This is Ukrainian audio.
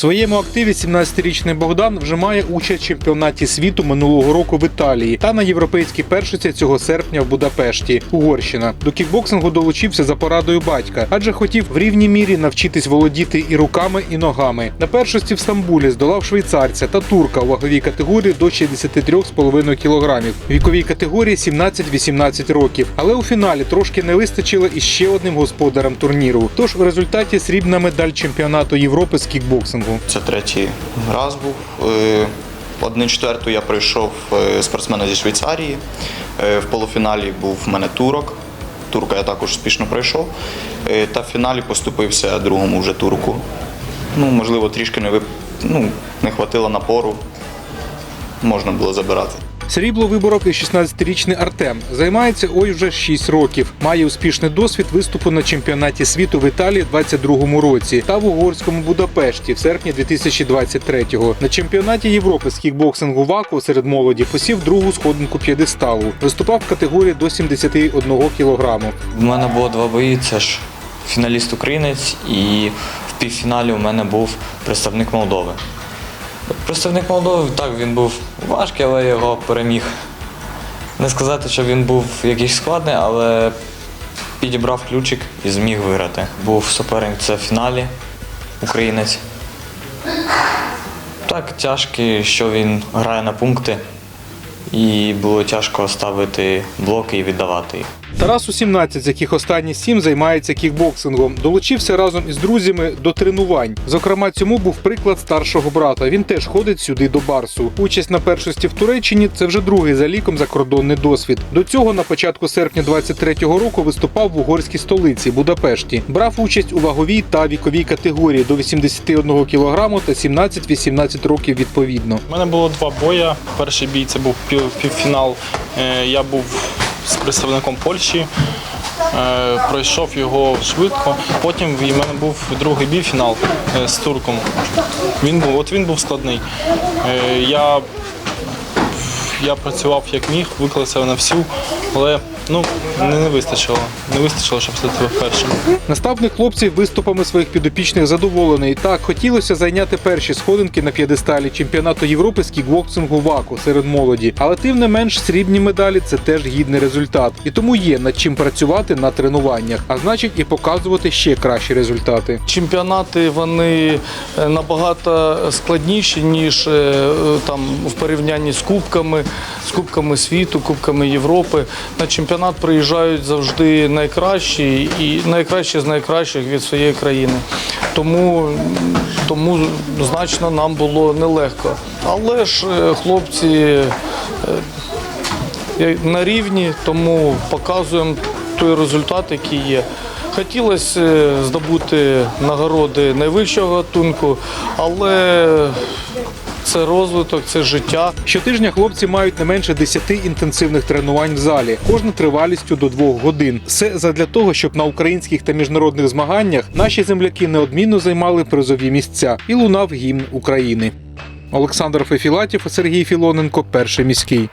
своєму активі 17-річний Богдан вже має участь в чемпіонаті світу минулого року в Італії та на європейській першості цього серпня в Будапешті, Угорщина. До кікбоксингу долучився за порадою батька, адже хотів в рівній мірі навчитись володіти і руками, і ногами. На першості в Стамбулі здолав швейцарця та турка у ваговій категорії до 63,5 кілограмів. Віковій категорії 17-18 років. Але у фіналі трошки не вистачило іще одним господарем турніру. Тож в результаті срібна медаль чемпіонату Європи з кікбоксингу. Це третій раз був. Один Одну четверту я пройшов е, спортсмена зі Швейцарії. Е, В полуфіналі був в мене турок. Турка я також успішно пройшов. Е, Та в фіналі поступився другому вже турку. Ну, можливо, трішки не вип... ну, не хватило напору. Можна було забирати. Срібло виборов і 16-річний Артем. Займається ось вже 6 років. Має успішний досвід виступу на чемпіонаті світу в Італії в 22-му році та в угорському Будапешті в серпні 2023-го. На чемпіонаті Європи з кікбоксингу ВАКу серед молоді посів другу сходинку п'єдесталу. Виступав в категорії до 71 кілограму. У мене було два бої. Це ж фіналіст українець, і в півфіналі у мене був представник Молдови. Представник Молдови, так, він був важкий, але його переміг. Не сказати, що він був якийсь складний, але підібрав ключик і зміг виграти. Був суперник це в фіналі, українець. Так, тяжкий, що він грає на пункти, і було тяжко ставити блоки і віддавати їх. Тарасу 17, з яких останні 7 займається кікбоксингом. Долучився разом із друзями до тренувань. Зокрема, цьому був приклад старшого брата. Він теж ходить сюди до Барсу. Участь на першості в Туреччині це вже другий за ліком закордонний досвід. До цього на початку серпня 23-го року виступав в угорській столиці Будапешті. Брав участь у ваговій та віковій категорії до 81 кг та 17-18 років відповідно. У мене було два бої. Перший бій це був пів- півфінал. Е, Я був з представником Польщі. Е, Пройшов його швидко. Потім в мене був другий бій фінал е, з турком. Він був, от він був складний. Е, Я, я працював як міг, виклав себе на всю, але ну, не, не вистачило. Не вистачило, щоб стати першим. Наставник хлопців виступами своїх підопічних задоволений. Так хотілося зайняти перші сходинки на п'єдесталі чемпіонату Європи з кікбоксингу ВАКу серед молоді. Але тим не менш срібні медалі це теж гідний результат. І тому є над чим працювати на тренуваннях, а значить і показувати ще кращі результати. Чемпіонати вони е, набагато складніші, ніж е, там в порівнянні з кубками, з кубками світу, кубками Європи. На чемпіонат приїжджають завжди найкращі і найкращі з найкращих від своєї країни. Тому, тому значно нам було нелегко. Але ж е, хлопці е, на рівні, тому показуємо той результат, який є. Хотілося е, здобути нагороди найвищого гатунку, але це розвиток, це життя. Щотижня хлопці мають не менше 10 інтенсивних тренувань в залі, кожна тривалістю до двох годин. Все задля того, щоб на українських та міжнародних змаганнях наші земляки неодмінно займали призові місця і лунав гімн України. Олександр Фефілатів, Сергій Філоненко, перший міський.